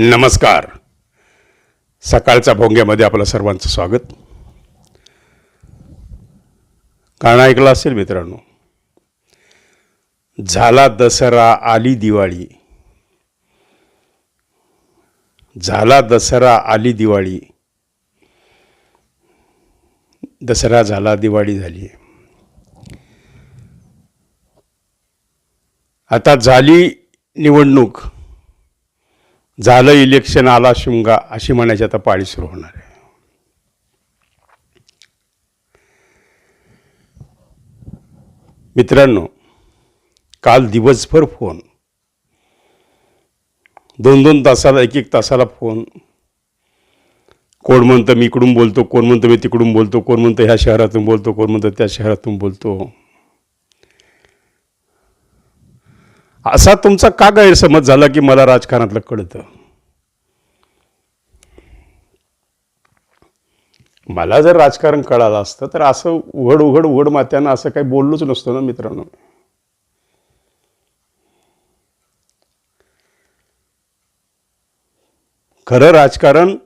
नमस्कार. सकाळच्या भोंग्यामध्ये आपलं सर्वांचं स्वागत. कारण ऐकलं असेल मित्रांनो? झाला दसरा आली दिवाळी. झाला दसरा आली दिवाळी. दसरा झाला दिवाळी झाली. आता झाली निवडणूक. झालं इलेक्शन आला शिमगा अशी म्हणायची आता पाळी सुरू होणार आहे. मित्रांनो काल दिवसभर फोन. दोन दोन तासाला एक एक तासाला फोन. कोण म्हणतं मी इकडून बोलतो कोण म्हणतं मी तिकडून बोलतो कोण म्हणतं ह्या शहरातून बोलतो कोण म्हणतं त्या शहरातून बोलतो. असा तुमचा का गैरसमज झाला की मला राजकारणातलं कळतं? मला जर राजकारण कळालं असतं तर असं उघड उघड उघड मात्यानं असं काही बोललोच नसतं ना मित्रांनो. खरं राजकारण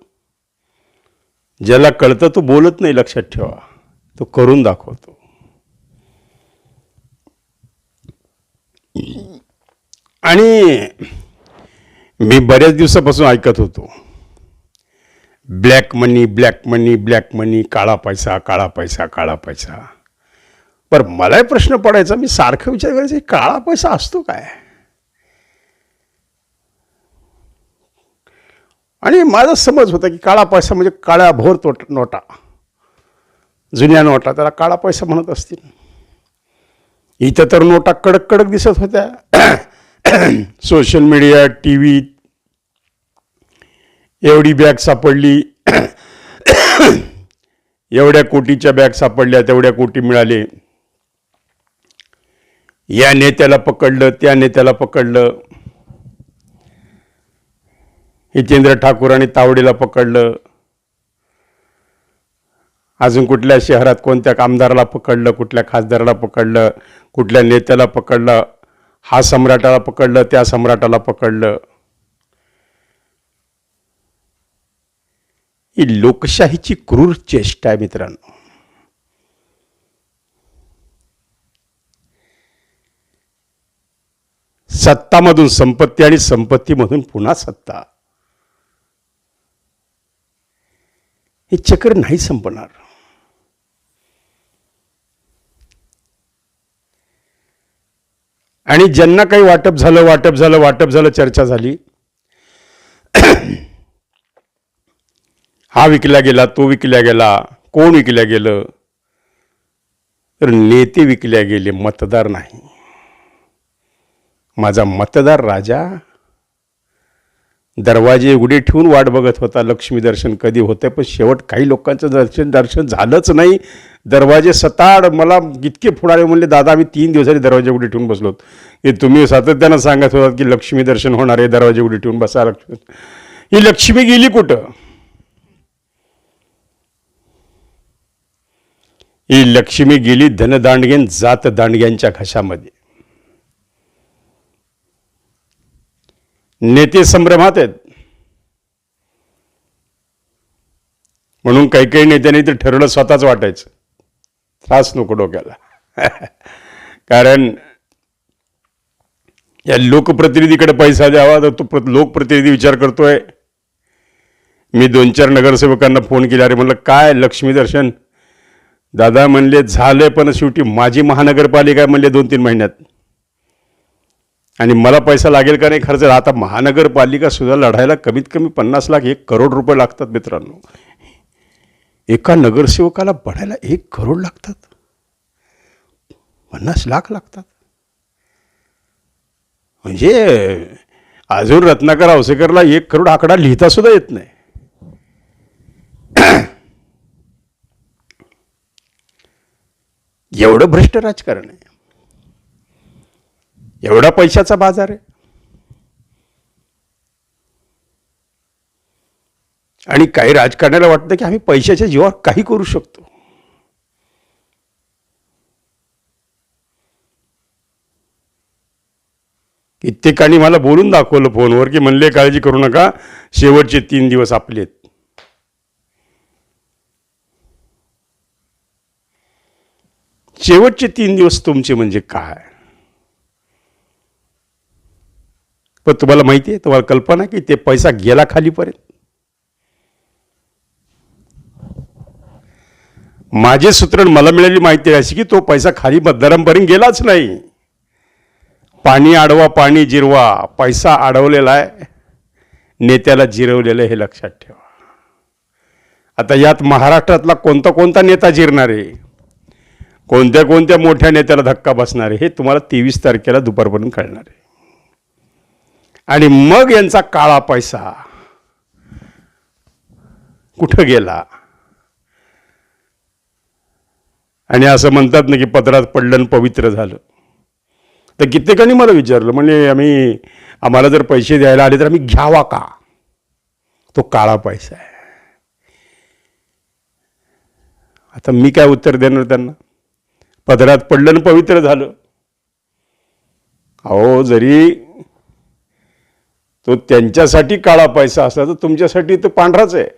ज्याला कळतं तो बोलत नाही लक्षात ठेवा तो करून दाखवतो. आणि मी बऱ्याच दिवसापासून ऐकत होतो. Black money black money black money काळा पैसा काळा पैसा काळा पैसा. पर मलाही प्रश्न पडायचा मी सारखं विचार करायचा काळा पैसा असतो काय? आणि माझा समज होता की काळा पैसा म्हणजे काळ्या भोर तोट नोटा. जुन्या नोटा त्याला काळा पैसा म्हणत असतील. इथं तर नोटा कडक कडक दिसत होत्या. सोशल मीडिया टी व्ही एवढी बॅग सापडली. एवढ्या कोटीच्या बॅग सापडल्या तेवढ्या कोटी मिळाले. या नेत्याला पकडलं त्या नेत्याला पकडलं. हितेंद्र ठाकूर आणि तावडेला पकडलं. अजून कुठल्या शहरात कोणत्या आमदाराला पकडलं कुठल्या खासदाराला पकडलं कुठल्या नेत्याला पकडलं हा सम्राटाला पकडलं त्या सम्राटाला पकडलं. ही लोकशाहीची क्रूर चेष्टा आहे मित्रांनो. सत्तामधून संपत्ती आणि संपत्तीमधून पुन्हा सत्ता. हे चक्र नाही संपणार. आणि ज्यांना काही वाटप झालं वाटप झालं वाटप झालं चर्चा झाली हा विकला गेला तो विकला गेला कोण विकल्या गेलं? तर नेते विकल्या गेले मतदार नाही. माझा मतदार राजा दरवाजे उघडे ठेवून वाट बघत होता लक्ष्मी दर्शन कधी होतं पण शेवट काही लोकांचं दर्शन दर्शन झालंच नाही. दरवाजे सताड मला इतके फुडारे म्हणले दादा आम्ही तीन दिवसांनी दरवाजे उघडे ठेवून बसलोत की तुम्ही सातत्यानं सांगत होतात की लक्ष्मी दर्शन होणार आहे दरवाजे उघडे ठेवून बसा लक्ष्मी ही लक्ष्मी गेली कुठं? ही लक्ष्मी गेली धनदांडगेन जात दांडग्यांच्या घशामध्ये. नेते संभ्रमात आहेत. म्हणून काही काही नेत्यांनी ते ठरवलं स्वतःच वाटायचं. त्रास नको डोक्याला. कारण या लोकप्रतिनिधीकडे पैसा द्यावा तर तो लोकप्रतिनिधी विचार करतोय. मी दोन चार नगरसेवकांना फोन केला अरे म्हणलं काय लक्ष्मी दर्शन? दादा म्हणले झालं पण शेवटी माझी महानगरपालिका म्हणले दोन तीन महिन्यात. आणि मला पैसा लागेल का नाही खर्च आता महानगरपालिका सुद्धा लढायला कमीत कमी पन्नास लाख एक करोड रुपये लागतात मित्रांनो. एका नगरसेवकाला बढायला एक करोड लागतात. पन्नास लाख लागतात. म्हणजे अजून रत्नाकर औसेकरला एक करोड आकडा लिहिता सुद्धा येत नाही. एवढं भ्रष्ट राजकारण आहे. एवढा पैशाचा बाजार आहे. आणि काही राजकारण्याला वाटतं की आम्ही पैशाच्या जीवावर काही करू शकतो. कित्येकांनी मला बोलून दाखवलं फोनवर की म्हणले काळजी करू नका शेवटचे तीन दिवस आपले शेवटचे तीन दिवस तुमचे म्हणजे काय? पण तुम्हाला माहिती आहे तुम्हाला कल्पना की ते पैसा गेला खालीपर्यंत? माझे सूत्र मला मिळाली माहिती अशी की तो पैसा खाली मतदारांपर्यंत गेलाच नाही. पाणी अडवा पाणी जिरवा पैसा अडवलेला आहे नेत्याला जिरवलेलं आहे हे लक्षात ठेवा. आता यात महाराष्ट्रातला कोणता कोणता नेता जिरणार आहे? कोणत्या कोणत्या मोठ्या नेत्याला धक्का बसणार आहे हे तुम्हाला तेवीस तारखेला दुपारपर्यंत कळणार आहे. आणि मग यांचा काळा पैसा कुठं गेला? आणि असं म्हणतात ना की पत्रात पडलं आणि पवित्र झालं. तर कित्येकांनी मला विचारलं म्हणजे आम्ही आम्हाला जर पैसे द्यायला आले तर आम्ही घ्यावा का? तो काळा पैसा आहे. आता मी काय उत्तर देणार त्यांना? पदरात पडलं आणि पवित्र झालं. अहो जरी तो त्यांच्यासाठी काळा पैसा असला तर तुमच्यासाठी तो पांढराच आहे.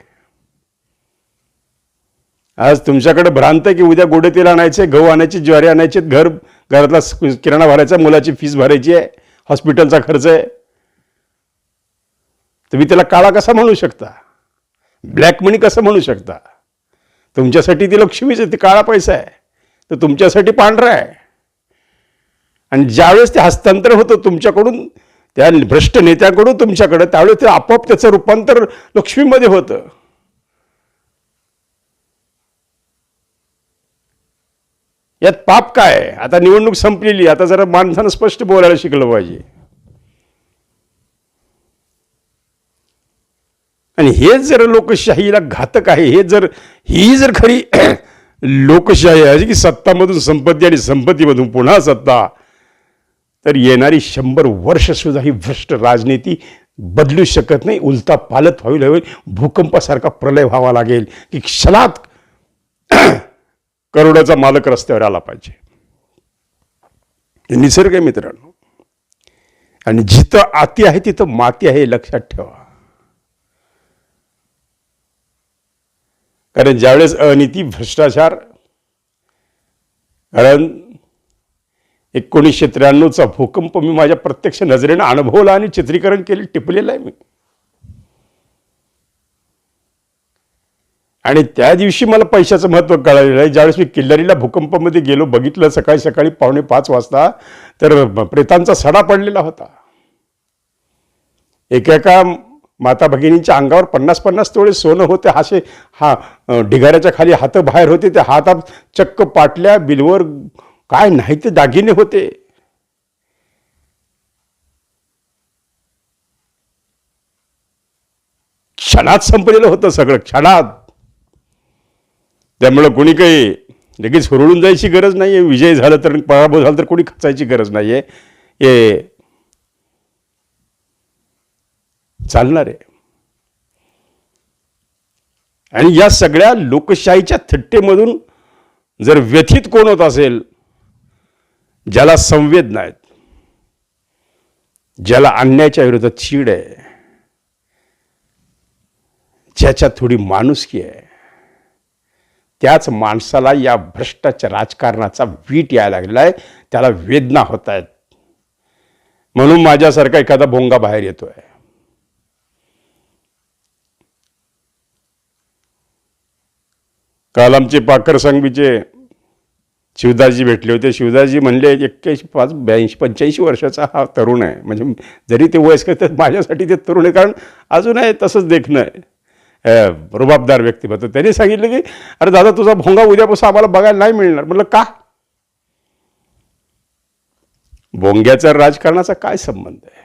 आज तुमच्याकडे भ्रांत आहे की उद्या गोडे तेल आणायचे गहू आणायचे ज्वारी आणायचे घर घरातला किराणा भरायचा मुलाची फीस भरायची आहे हॉस्पिटलचा खर्च आहे. तुम्ही त्याला काळा कसा म्हणू शकता? ब्लॅक मनी कसं म्हणू शकता? तुमच्यासाठी ती लक्ष्मीच आहे ती काळा पैसा आहे. तर तुमच्यासाठी पांढरा आहे. आणि ज्यावेळेस ते हस्तांतर होतं तुमच्याकडून त्या भ्रष्ट नेत्याकडून तुमच्याकडं त्यावेळेस ते आपोआप त्याचं रूपांतर लक्ष्मीमध्ये होतं. यात पाप काय? आता निवडणूक संपलेली आता जरा माणसानं स्पष्ट बोलायला शिकलं पाहिजे. आणि हेच जर लोकशाहीला घातक आहे हे जर ही जर खरी लोकशाही आहे की सत्तामधून संपत्ती आणि संपत्तीमधून पुन्हा सत्ता. तर येणारी शंभर वर्ष सुद्धा ही भ्रष्ट राजनीती बदलू शकत नाही. उलता पालत व्हावी लागेल भूकंपासारखा प्रलय व्हावा लागेल की क्षणात करोडाचा मालक रस्त्यावर आला पाहिजे. निसर्ग मित्रांनो. आणि जिथं आती आहे तिथं माती आहे हे लक्षात ठेवा. कारण ज्यावेळेस अनिती भ्रष्टाचार कारण एकोणीसशे त्र्याण्णवचा भूकंप मी माझ्या प्रत्यक्ष नजरेनं अनुभवला आणि चित्रीकरण केले टिपलेलं आहे मी. आणि त्या दिवशी मला पैशाचं महत्त्व कळालेलं आहे. ज्यावेळेस मी किल्लारीला भूकंपामध्ये गेलो बघितलं सकाळी सकाळी पावणे पाच वाजता तर प्रेतांचा सडा पडलेला होता. एकेका माता भगिनींच्या अंगावर पन्नास पन्नास तोळे सोनं होते असे हा ढिगाऱ्याच्या खाली हात बाहेर होते ते हातात चक्क पाटल्या बिलवर काय नाही ते दागिने होते. क्षणात संपलेलं होतं सगळं क्षणात. त्यामुळं कोणी काही लगेच हुरळून जायची गरज नाही आहे विजय झालं तर पराभव झाला तर कोणी खचायची गरज नाही आहे हे चालणार आहे. आणि या सगळ्या लोकशाहीच्या थट्टेमधून जर व्यथित कोण होत असेल ज्याला संवेदना आहेत ज्याला अन्यायाच्या विरोधात चीड आहे ज्याच्यात थोडी माणुसकी आहे त्याच माणसाला या भ्रष्टाच्या राजकारणाचा वीट यायला लागलेला आहे त्याला वेदना होत आहेत. म्हणून माझ्यासारखा एखादा भोंगा बाहेर येतोय. काल आमचे पाकर संघवीचे शिवदासजी भेटले होते. शिवदासजी म्हणले एक्क्याऐंशी पाच ब्याऐंशी पंच्याऐंशी वर्षाचा हा तरुण आहे. म्हणजे जरी ते वयस्कर तर माझ्यासाठी ते तरुण आहे. कारण अजून आहे तसंच देखणं आहे. रुबाबदार व्यक्तिमत्व. त्यांनी सांगितलं की अरे दादा तुझा भोंगा उद्यापासून आम्हाला बघायला नाही मिळणार. म्हटलं का? भोंग्याचा राजकारणाचा काय संबंध आहे?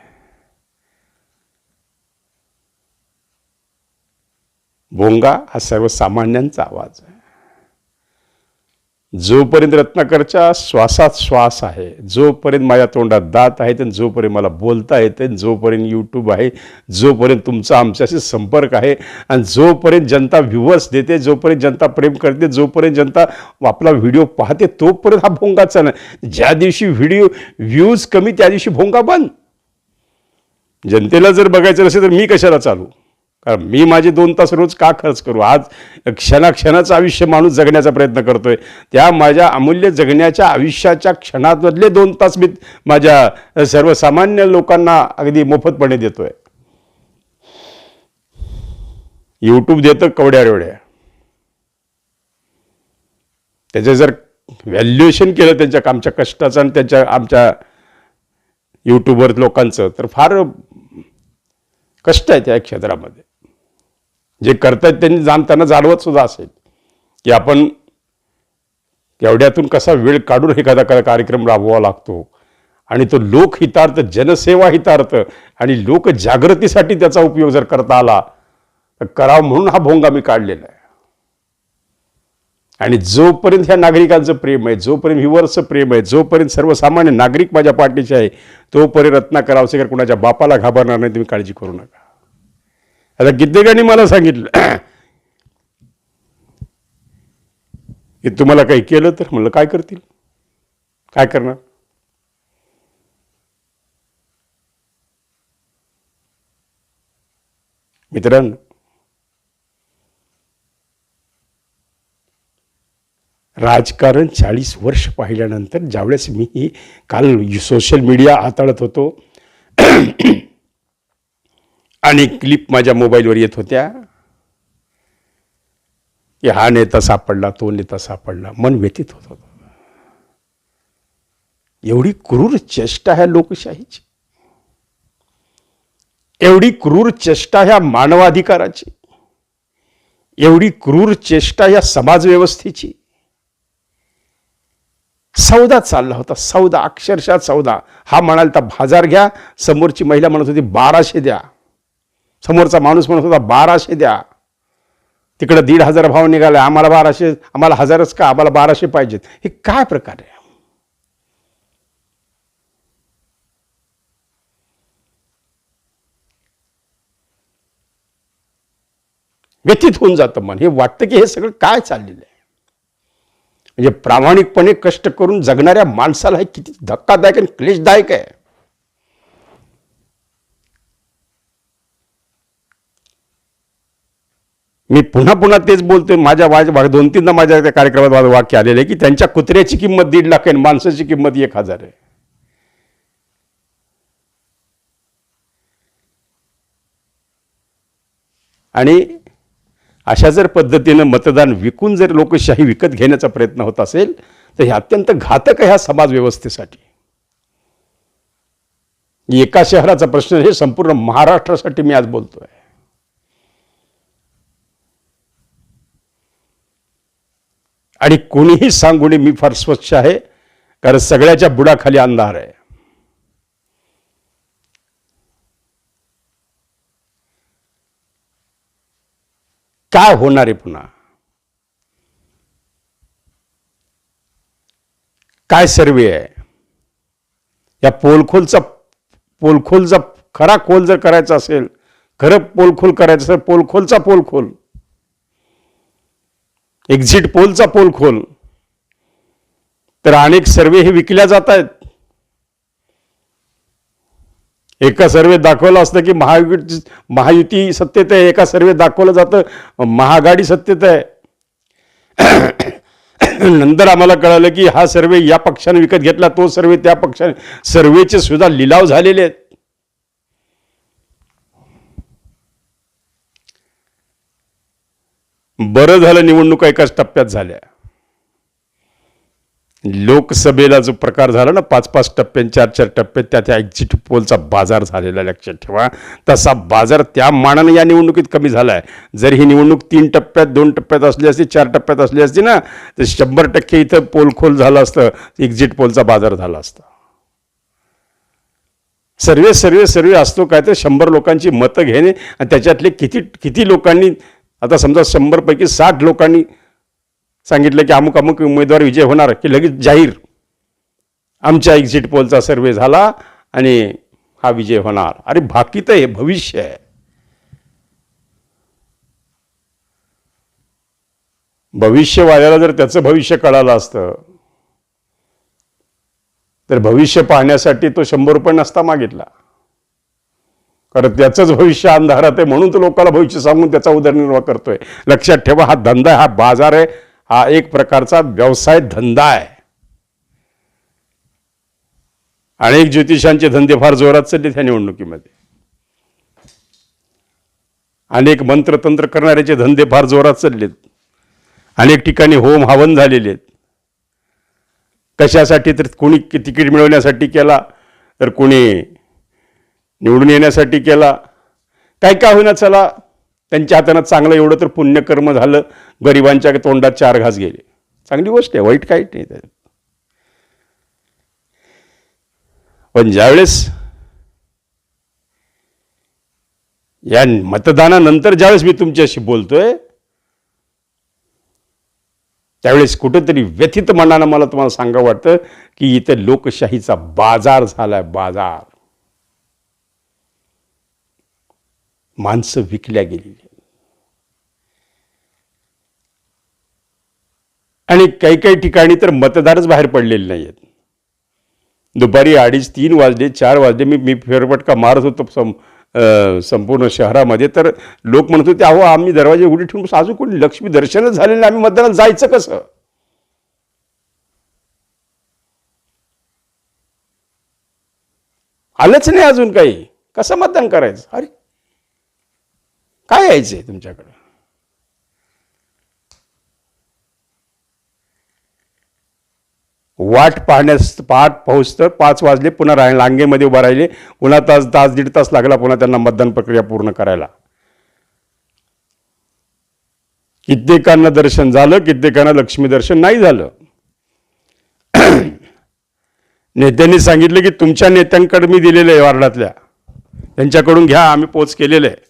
भोंगा हा सर्वसामान्यांचा आवाज आहे. जोपर्यंत रत्नाकरच्या श्वासात श्वास आहे जोपर्यंत माझ्या तोंडात दात आहेत आणि जोपर्यंत मला बोलता येते आणि जोपर्यंत यूट्यूब आहे जोपर्यंत तुमचा आमच्याशी संपर्क आहे आणि जोपर्यंत जनता व्ह्युअर्स देते जोपर्यंत जनता प्रेम करते जोपर्यंत जनता आपला व्हिडिओ पाहते तोपर्यंत हा भोंगाचा नाही ज्या दिवशी व्हिडिओ व्ह्यूज कमी त्या दिवशी भोंगा बंद. जनतेला जर बघायचं नसेल तर मी कशाला चालू? मी माझे दोन तास रोज का खर्च करू? आज क्षणाक्षणाचं आयुष्य माणूस जगण्याचा प्रयत्न करतोय. त्या माझ्या अमूल्य जगण्याच्या आयुष्याच्या क्षणातले दोन तास मी माझ्या सर्वसामान्य लोकांना अगदी मोफतपणे देतोय. यूट्यूब देतं कवड्या रेवड्या त्याचं जर व्हॅल्युएशन केलं त्यांच्या आमच्या कष्टाचं आणि त्यांच्या आमच्या यूट्यूबवर लोकांचं तर फार कष्ट आहे त्या क्षेत्रामध्ये. जे करतायत त्यांनी जाण त्यांना जाणवत सुद्धा असेल की आपण एवढ्यातून कसा वेळ काढून एखादा का- कार्यक्रम राबवावा लागतो. आणि तो लोकहितार्थ जनसेवा हितार्थ आणि लोकजागृतीसाठी त्याचा उपयोग जर करता आला तर करावा म्हणून हा भोंगा मी काढलेला आहे. आणि जोपर्यंत ह्या नागरिकांचं प्रेम आहे जोपर्यंत व्हिवर्सचं प्रेम आहे जोपर्यंत सर्वसामान्य नागरिक माझ्या पाठीचे आहे तोपर्यंत रत्नाकर आवसेकर कुणाच्या बापाला घाबरणार नाही तुम्ही काळजी करू नका. आता कित्येकांनी मला सांगितलं की तुम्हाला काही केलं तर म्हणलं काय करतील? काय करणार? मित्रांनो राजकारण चाळीस वर्ष पाहिल्यानंतर ज्यावेळेस मी काल सोशल मीडिया हाताळत होतो आणि क्लिप माझ्या मोबाईलवर येत होत्या. की हा नेता सापडला तो नेता सापडला मन व्यतीत होत होतं. एवढी क्रूर चेष्टा ह्या लोकशाहीची. एवढी क्रूर चेष्टा ह्या मानवाधिकाराची. एवढी क्रूर चेष्टा या समाजव्यवस्थेची. सौदा चालला होता सौदा अक्षरशः सौदा. हा म्हणाल तर बाजार घ्या समोरची महिला म्हणत होती बाराशे द्या. समोरचा माणूस म्हणत होता बाराशे द्या. तिकडं दीड हजार भाव निघाला आम्हाला बाराशे आम्हाला हजारच का आम्हाला बाराशे पाहिजेत. हे काय प्रकार आहे? व्यथित होऊन जातं मन. हे वाटतं की हे सगळं काय चाललेलं आहे? म्हणजे प्रामाणिकपणे कष्ट करून जगणाऱ्या माणसाला हे किती धक्कादायक आणि क्लेशदायक आहे. मी पुन्हा पुन्हा तेच बोलतोय. माझ्या माझ्या दोन तीनदा माझ्या त्या कार्यक्रमात माझं वाक्य आलेलं आहे की त्यांच्या कुत्र्याची किंमत दीड लाख आहे आणि माणसाची किंमत एक हजार आहे. आणि अशा जर पद्धतीनं मतदान विकून जर लोकशाही विकत घेण्याचा प्रयत्न होत असेल तर हे अत्यंत घातक आहे ह्या समाज व्यवस्थेसाठी. एका शहराचा प्रश्न हे संपूर्ण महाराष्ट्रासाठी मी आज बोलतोय. आणि कोणीही सांगू नये मी फार स्वच्छ आहे कारण सगळ्याच्या बुडाखाली अंधार आहे. काय होणार आहे पुन्हा? काय सर्वे आहे? या पोलखोलचा पोलखोलचा खरा खोल जर करायचा असेल खरं पोलखोल करायचं असेल पोलखोलचा पोलखोल. एक्झिट पोलचा पोल खोल. तर अनेक सर्वे हे विकल्या जात आहेत एका सर्वे दाखवलं असतं की महायुती महायुती सत्तेत आहे एका सर्वे दाखवलं जातं महागाडी सत्तेत आहे. नंतर आम्हाला कळालं की हा सर्वे या पक्षाने विकत घेतला तो सर्वे त्या पक्षाने सर्वेचे सुद्धा लिलाव झालेले आहेत. बरं झालं निवडणुका एकाच टप्प्यात झाल्या. लोकसभेला जो प्रकार झाला ना पाच पाच टप्प्यात चार चार टप्प्यात त्या त्या एक्झिट पोलचा बाजार झालेला लक्षात ठेवा. तसा बाजार त्या मानानं या निवडणुकीत कमी झाला आहे जर ही निवडणूक तीन टप्प्यात दोन टप्प्यात असली असती चार टप्प्यात असली असती ना तर शंभर टक्के इथं पोलखोल झालं असतं एक्झिट पोलचा बाजार झाला असता. सर्वे सर्वे सर्वे असतो काय तर शंभर लोकांची मतं घेणे आणि त्याच्यातले किती किती लोकांनी आता समजा शंभरपैकी साठ लोकांनी सांगितलं की अमुक अमुक उमेदवार विजय होणार की लगेच जाहीर. आमच्या एक्झिट पोलचा सर्वे झाला आणि हा विजय होणार. अरे बाकी तर हे भविष्य आहे. भविष्यवाद्याला जर त्याचं भविष्य कळालं असतं तर भविष्य पाहण्यासाठी तो शंभर रुपये नसता मागितला. कारण त्याचंच भविष्य अंधारात आहे म्हणून तो लोकांना भविष्य सांगून त्याचा उदरनिर्वाह करतोय. लक्षात ठेवा हा धंदा हा बाजार आहे. हा एक प्रकारचा व्यवसाय धंदा आहे. अनेक ज्योतिषांचे धंदे फार जोरात चालले त्या निवडणुकीमध्ये. अनेक मंत्रतंत्र करणाऱ्याचे धंदे फार जोरात चाललेत. अनेक ठिकाणी होम हवन झालेले आहेत. कशासाठी तर कोणी तिकीट मिळवण्यासाठी केला तर कोणी निवडून येण्यासाठी केला. काय काय होईना चला. त्यांच्या हातानं चांगलं एवढं तर पुण्यकर्म झालं. गरिबांच्या तोंडात चार घास गेले. चांगली गोष्ट आहे वाईट काही नाही त्याच्यात पण ज्यावेळेस या मतदानानंतर ज्यावेळेस मी तुमच्याशी बोलतोय त्यावेळेस कुठंतरी व्यथित मनानं मला तुम्हाला सांगा वाटतं की इथं लोकशाहीचा बाजार झालाय बाजार. माणसं विकल्या गेलेली आणि काही काही ठिकाणी तर मतदारच बाहेर पडलेले नाही आहेत दुपारी अडीच तीन वाजले चार वाजले मी मी फेरफटका मारत होतो सं संपूर्ण शहरामध्ये. तर लोक म्हणत होते अहो आम्ही दरवाजे उडी ठेवून अजून कोणी लक्ष्मी दर्शनच झालेलं नाही, आम्ही मतदानात जायचं कसं? आलंच नाही अजून काही. कसं मतदान करायचं? अरे काय यायचं आहे तुमच्याकडं? वाट पाहण्यास पहाट पोहोचतं पाच वाजले पुन्हा राह लांगेमध्ये उभा राहिले पुन्हा तास तास दीड तास लागला पुन्हा त्यांना मतदान प्रक्रिया पूर्ण करायला. कित्येकांना दर्शन झालं कित्येकांना लक्ष्मी दर्शन नाही झालं. नेत्यांनी सांगितलं की तुमच्या नेत्यांकडे मी दिलेलं आहे वार्डातल्या. त्यांच्याकडून घ्या आम्ही पोच केलेलं आहे.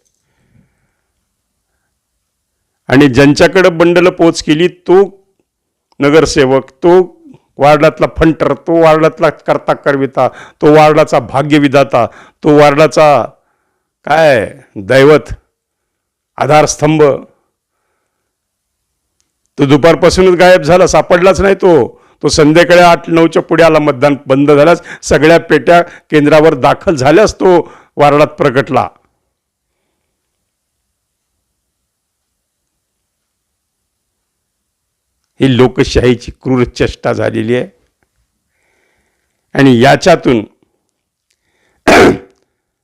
आणि ज्यांच्याकडं बंडल पोच केली तो नगरसेवक तो वार्डातला फंटर तो वार्डातला करता करविता तो वार्डाचा भाग्यविधाता तो वार्डाचा काय दैवत आधारस्तंभ. तो दुपारपासूनच गायब झाला सापडलाच नाही तो. तो संध्याकाळी आठ नऊच्या पुढे आला मतदान बंद झाल्यास सगळ्या पेट्या केंद्रावर दाखल झाल्यास तो वार्डात प्रगटला ही लोकशाहीची क्रूर चेष्टा झालेली आहे. आणि याच्यातून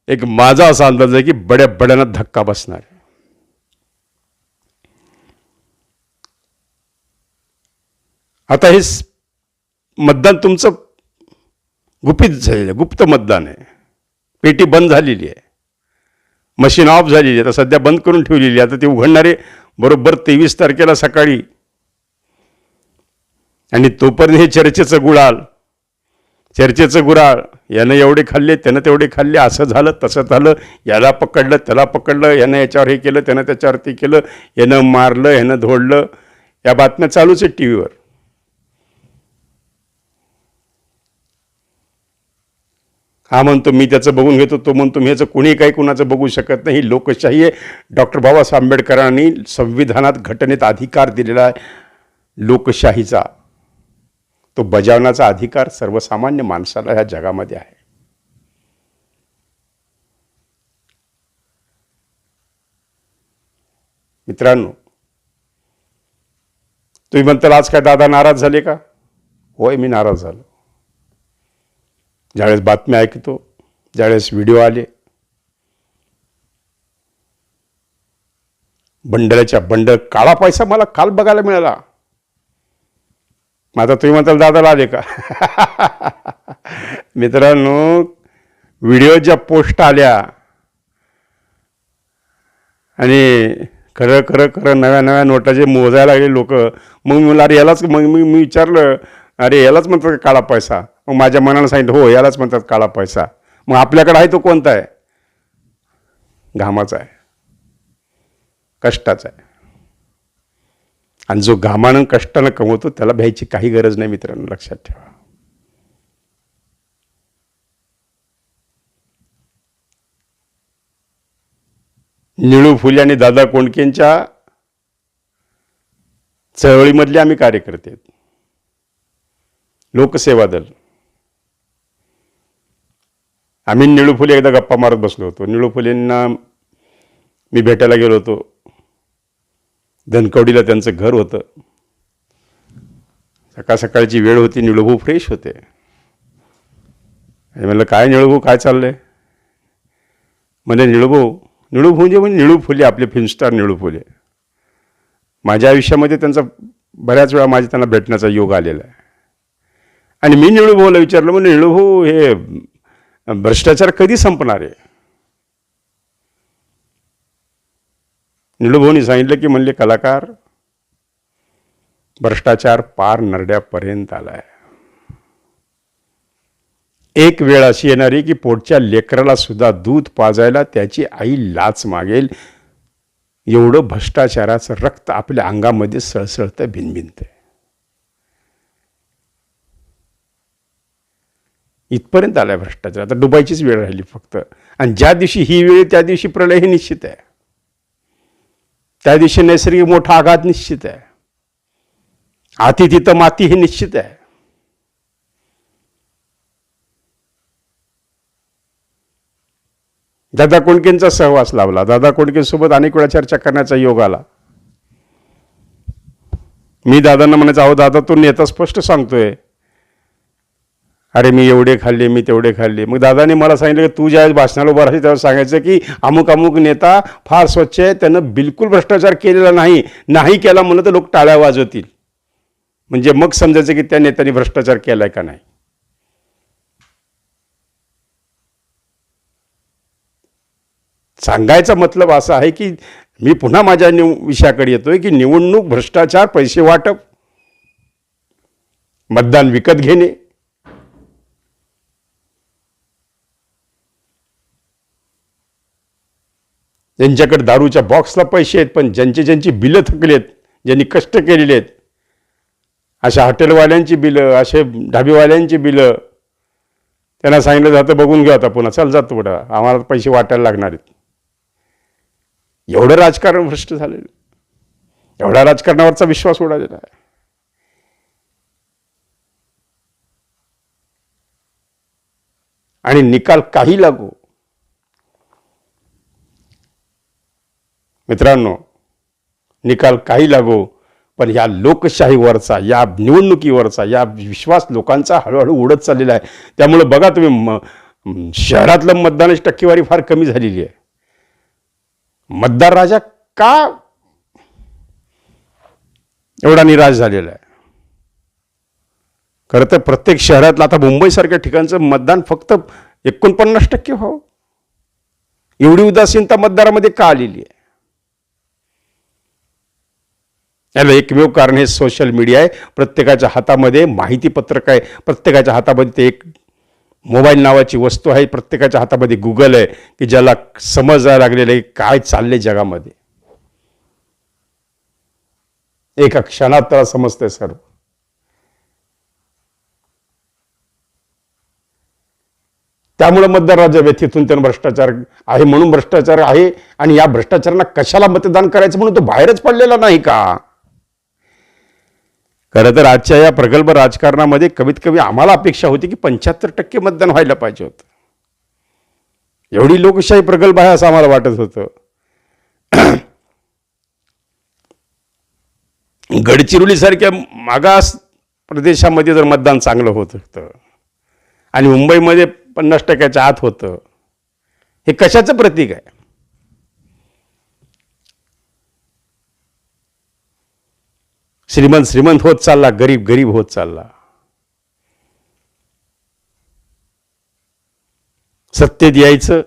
एक माझा असा अंदाज आहे की बड्या बड्यांना धक्का बसणार आहे. आता हे मतदान तुमचं गुपित झालेलं आहे गुप्त मतदान आहे. पेटी बंद झालेली आहे. मशीन ऑफ झालेली आहे. आता सध्या बंद करून ठेवलेली आहे. आता ते उघडणारे बरोबर तेवीस तारखेला सकाळी आणि तोपर्यंत हे चर्चेचं गुळाल चर्चेचं गुराळ यानं एवढे खाल्ले त्यानं तेवढे खाल्ले असं झालं तसं झालं याला पकडलं त्याला पकडलं यानं याच्यावर हे केलं त्यानं त्याच्यावर ते केलं यानं मारलं यानं धोडलं या बातम्या चालूच आहेत टी व्हीवर हा म्हणतो मी त्याचं बघून घेतो तो म्हणतो मी ह्याचं कोणी काही कुणाचं बघू शकत नाही ही लोकशाही आहे. डॉक्टर बाबासाहेब आंबेडकरांनी संविधानात घटनेत अधिकार दिलेला आहे लोकशाहीचा. तो बजावण्याचा अधिकार सर्वसामान्य माणसाला ह्या जगामध्ये आहे. मित्रांनो तुम्ही म्हणताल आज काय दादा नाराज झाले का? होय मी नाराज झालो. ज्यावेळेस बातम्या ऐकतो ज्यावेळेस व्हिडिओ आले बंडलाच्या बंडल काळा पैसा मला काल बघायला मिळाला. मग आता तुम्ही म्हणताल दादाला आले का? मित्रांनो व्हिडिओ ज्या पोस्ट आल्या आणि खरं खरं खरं नव्या नव्या नोटाचे मोजायला लागले लोक मग मी म्हणलं अरे यालाच मग मी मी विचारलं अरे यालाच म्हणतात का काळा पैसा. मग माझ्या मनाला सांगितलं हो यालाच म्हणतात काळा पैसा. मग आपल्याकडे आहे तो कोणता आहे? घामाचा आहे. कष्टाचा आहे. आणि जो घामानं कष्टानं कमवतो त्याला भ्यायची काही गरज नाही मित्रांनो लक्षात ठेवा. निळू फुले आणि दादा कोंडकेंच्या चळवळीमधले आम्ही कार्यकर्ते लोकसेवा दल. आम्ही निळू फुले एकदा गप्पा मारत बसलो होतो. निळू फुलेंना मी भेटायला गेलो होतो. धनकवडीला त्यांचं घर होतं. सकाळ सकाळची वेळ होती निळूभाऊ फ्रेश होते. आणि म्हणलं काय निळूभाऊ काय चाललंय? म्हणजे निळूभाऊ निळूभाऊ म्हणजे म्हणजे निळू फुले आपले फिल्मस्टार निळू फुले. माझ्या आयुष्यामध्ये त्यांचा बऱ्याच वेळा माझ्या त्यांना भेटण्याचा योग आलेला आहे. आणि मी निळूभाऊला विचारलं म्हणजे निळूभाऊ हे भ्रष्टाचार कधी संपणार आहे? निळूभाऊनी सांगितलं की म्हणले कलाकार भ्रष्टाचार पार नरड्यापर्यंत आलाय. एक वेळ अशी येणारी की पोटच्या लेकराला सुद्धा दूध पाजायला त्याची आई लाच मागेल. एवढं भ्रष्टाचाराचं रक्त आपल्या अंगामध्ये सळसळतं भिनभिनतंय. इथपर्यंत आलाय भ्रष्टाचार. आता डुबायचीच वेळ राहिली फक्त. आणि ज्या दिवशी ही वेळ आहे, त्या दिवशी प्रलय हे निश्चित आहे. त्या दिवशी नैसर्गिक मोठा आघात निश्चित आहे. आती तिथं माती ही निश्चित आहे. दादा कोंडकेंचा सहवास लावला दादा कोंडकेंसोबत अनेक वेळा चर्चा करण्याचा योग आला. मी दादांना म्हणायचं अहो दादा तो नेता स्पष्ट सांगतोय अरे मी एवढे खाल्ले मी तेवढे खाल्ले. मग दादाने मला सांगितलं की तू ज्यावेळेस भाषणाला उभा राहते त्यावेळेस सांगायचं की अमुक अमुक नेता फार स्वच्छ आहे त्यानं बिलकुल भ्रष्टाचार केलेला नाही नाही केला म्हणलं तर लोक टाळ्या वाजवतील. म्हणजे मग समजायचं की त्या नेत्याने भ्रष्टाचार केलाय का नाही. सांगायचा मतलब असा आहे की मी पुन्हा माझ्या निव विषयाकडे येतोय की निवडणूक भ्रष्टाचार पैसे वाटप मतदान विकत घेणे ज्यांच्याकडे दारूच्या बॉक्सला पैसे आहेत पण ज्यांची ज्यांची बिलं थकली आहेत ज्यांनी कष्ट केलेले आहेत अशा हॉटेलवाल्यांची बिलं असे ढाबेवाल्यांची बिलं त्यांना सांगितलं जातं बघून घ्या आता पुन्हा चल जातो पुढं आम्हाला पैसे वाटायला लागणार आहेत. एवढं राजकारण भ्रष्ट झालेलं. एवढा राजकारणावरचा विश्वास उडालेला आहे. आणि निकाल काही लागू मित्रांनो निकाल काही लागो पण या लोकशाहीवरचा या निवडणुकीवरचा या विश्वास लोकांचा हळूहळू उडत चाललेला आहे. त्यामुळे बघा तुम्ही म म- शहरातलं मतदानाची टक्केवारी फार कमी झालेली आहे. मतदार राजा का एवढा निराश झालेला आहे? खरं तर प्रत्येक शहरातलं आता मुंबईसारख्या ठिकाणचं मतदान फक्त एकोणपन्नास टक्के व्हावं एवढी उदासीनता मतदारामध्ये का आलेली आहे? याला एकमेव कारण हे सोशल मीडिया आहे. प्रत्येकाच्या हातामध्ये माहिती पत्रक आहे. प्रत्येकाच्या हातामध्ये ते एक मोबाईल नावाची वस्तू आहे. प्रत्येकाच्या हातामध्ये गुगल आहे की ज्याला समजायला लागलेलं आहे काय चाललंय जगामध्ये. एका क्षणात त्याला समजतंय सर्व. त्यामुळे मतदार राजा व्यथितून त्यानं भ्रष्टाचार आहे म्हणून भ्रष्टाचार आहे आणि या भ्रष्टाचारांना कशाला मतदान करायचं म्हणून तो बाहेरच पडलेला नाही का? खरं तर आजच्या या प्रगल्भ राजकारणामध्ये कमीत कमी आम्हाला अपेक्षा होती की पंच्याहत्तर टक्के मतदान व्हायला पाहिजे होतं. एवढी लोकशाही प्रगल्भ आहे असं आम्हाला वाटत होतं. गडचिरोलीसारख्या मागास प्रदेशामध्ये जर मतदान चांगलं होत होतं आणि मुंबईमध्ये पन्नास टक्क्याच्या आत होतं हे कशाचं प्रतीक आहे? श्रीमंत श्रीमंत होत चालला गरीब गरीब होत चालला. सत्तेत यायचं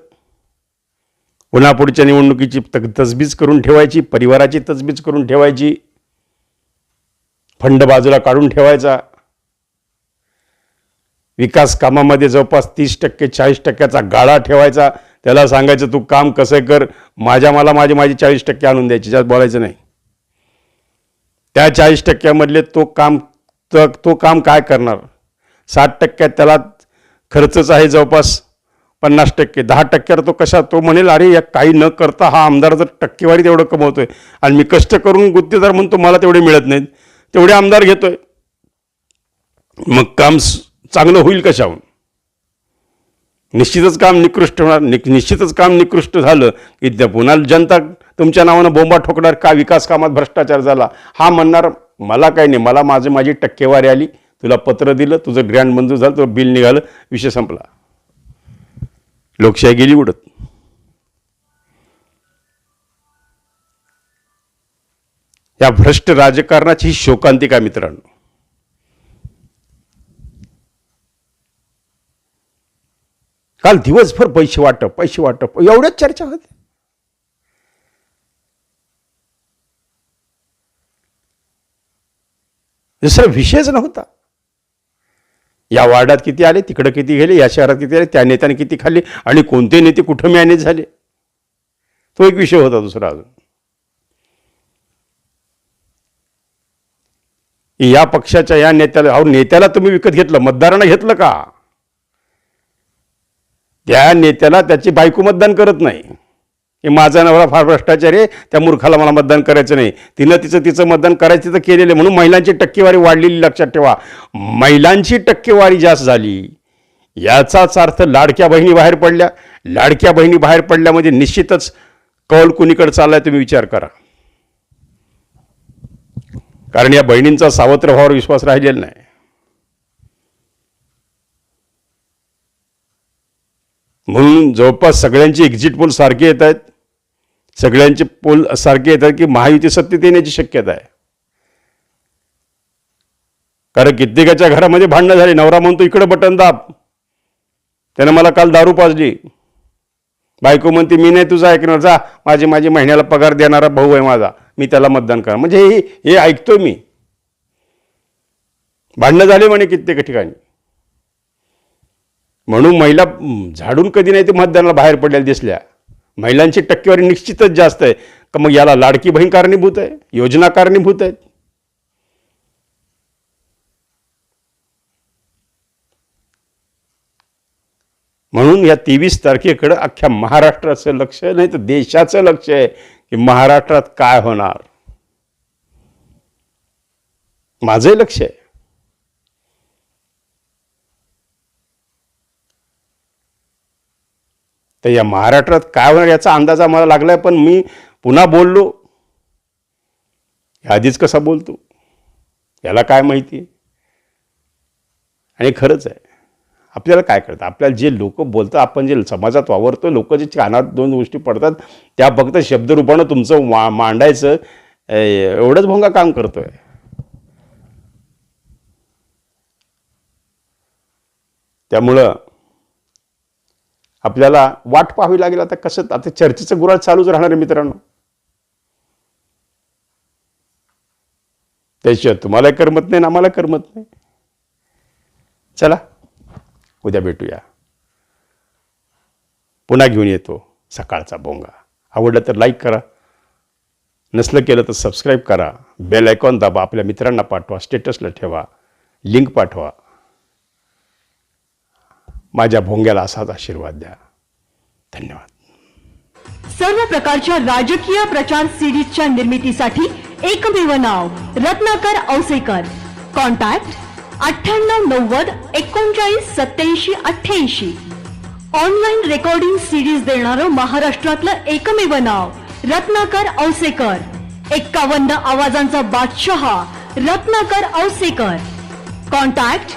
पुढच्या निवडणुकीची तक- तजबीज करून ठेवायची परिवाराची तजबीज करून ठेवायची फंड बाजूला काढून ठेवायचा. विकास कामामध्ये जवळपास तीस टक्के चाळीस टक्क्याचा गाळा ठेवायचा. त्याला सांगायचं तू काम कसं कर? माझ्या मला माझे माझे चाळीस टक्के आणून द्यायचे. ज्यात बोलायचं नाही. त्या चाळीस टक्क्यामधले तो काम त- तो काम काय करणार? साठ टक्क्यात त्याला खर्चच आहे जवळपास पन्नास टक्के. दहा टक्क्यावर तो कशा तो म्हणेल अरे या काही न करता हा आमदार जर टक्केवारी तेवढं कमवतोय आणि मी कष्ट करून गुत्तेदार म्हणतो मला तेवढे मिळत नाहीत तेवढे आमदार घेतोय. मग काम चांगलं होईल कशाहून? निश्चितच काम निकृष्ट होणार. नि निश्चितच काम निकृष्ट झालं. की त्या पुन्हा जनता तुमच्या नावानं बोंबा ठोकणार का? विकास कामात भ्रष्टाचार झाला. हा म्हणणार मला काही नाही. मला माझं माझी टक्केवारी आली. तुला पत्र दिलं तुझं ग्रँड मंजूर झालं तुझं बिल निघालं विषय संपला. लोकशाही गेली उडत. या भ्रष्ट राजकारणाची ही शोकांतिका मित्रांनो. काल दिवसभर पैसे वाटप पैसे वाटप. एवढ्याच चर्चा होते दुसरा विषयच नव्हता. या वार्डात किती आले तिकडं किती गेले या शहरात किती आले त्या नेत्याने किती खाल्ले आणि कोणते नेते कुठं मॅनेज झाले? तो एक विषय होता दुसरा अजून. या पक्षाच्या या नेत्याला अहो नेत्याला तुम्ही विकत घेतलं मतदारांना घेतलं का? त्या नेत्याला त्याची बायको मतदान करत नाही. की माझा नवरा फार भ्रष्टाचारी आहे त्या मूर्खाला मला मतदान करायचं नाही. तिनं तिचं तिचं मतदान करायचं तर केलेलं आहे. म्हणून महिलांची टक्केवारी वाढलेली लक्षात ठेवा. महिलांची टक्केवारी जास्त झाली. याचाच अर्थ लाडक्या बहिणी बाहेर पडल्या. लाडक्या बहिणी बाहेर पडल्यामध्ये म्हणजे निश्चितच कौल कुणीकडे चाललाय तुम्ही विचार करा. कारण या बहिणींचा सावत्र भावावर विश्वास राहिलेला नाही. म्हणून जवळपास सगळ्यांची एक्झिट पोल सारखे येत आहेत. सगळ्यांचे पोल सारखे येतात आहेत की महायुती सत्तेत येण्याची शक्यता आहे. कारण कित्येकाच्या घरामध्ये भांडणं झाली नवरा म्हणतो इकडं बटन दाब. त्यानं मला काल दारू पाजली. बायको म्हणते मी नाही तुझं ऐकणार जा. माझी माझे महिन्याला पगार देणारा भाऊ आहे माझा. मी त्याला मतदान करा म्हणजे हे हे ऐकतो मी. भांडणं झाले म्हणे कित्येक ठिकाणी. म्हणून महिला झाडून कधी नाही ते मतदानाला बाहेर पडलेल्या दिसल्या. महिलांची टक्केवारी निश्चितच जास्त आहे. का मग याला लाडकी बहीण कारणीभूत आहे? योजना कारणीभूत आहेत? म्हणून या तेवीस तारखेकडं अख्ख्या महाराष्ट्राचं लक्ष नाही तर देशाचं लक्ष आहे की महाराष्ट्रात काय होणार. माझंही लक्ष आहे. तर या महाराष्ट्रात काय होणार याचा अंदाज आम्हाला आहे पण मी पुन्हा बोललो. आधीच कसा बोलतो? याला काय माहिती आणि खरंच आहे. आपल्याला काय कळतं? आपल्याला जे लोक बोलतात आपण जे समाजात वावरतो लोक जे कानात दोन गोष्टी पडतात त्या फक्त शब्दरूपानं तुमचं मा मांडायचं एवढंच भोंगा काम करतोय. त्यामुळं आपल्याला वाट पाहावी लागेल आता कसं आता चर्चेचं गुराळ चालूच राहणार आहे मित्रांनो. त्याशिवाय तुम्हाला करमत नाही ना आम्हाला करमत नाही. चला उद्या भेटूया. पुन्हा घेऊन येतो सकाळचा बोंगा. आवडलं तर लाईक करा. नसलं केलं तर सबस्क्राईब करा. बेल आयकॉन दाबा. आपल्या मित्रांना पाठवा. स्टेटसला ठेवा. लिंक पाठवा. माझ्या भोंग्याला असाच आशीर्वाद द्या. धन्यवाद. सर्व प्रकारच्या राजकीय प्रचार सिरीजच्या निर्मितीसाठी एकमेव नाव रत्नाकर औसेकर. कॉन्टॅक्ट अठ्ठ्याण्णव नव्वद एकोणचाळीस सत्याऐंशी अठ्ठ्याऐंशी. ऑनलाईन रेकॉर्डिंग सिरीज देणारं महाराष्ट्रातलं एकमेव नाव रत्नाकर औसेकर. एक्कावन्न आवाजांचा बादशहा रत्नाकर औसेकर. कॉन्टॅक्ट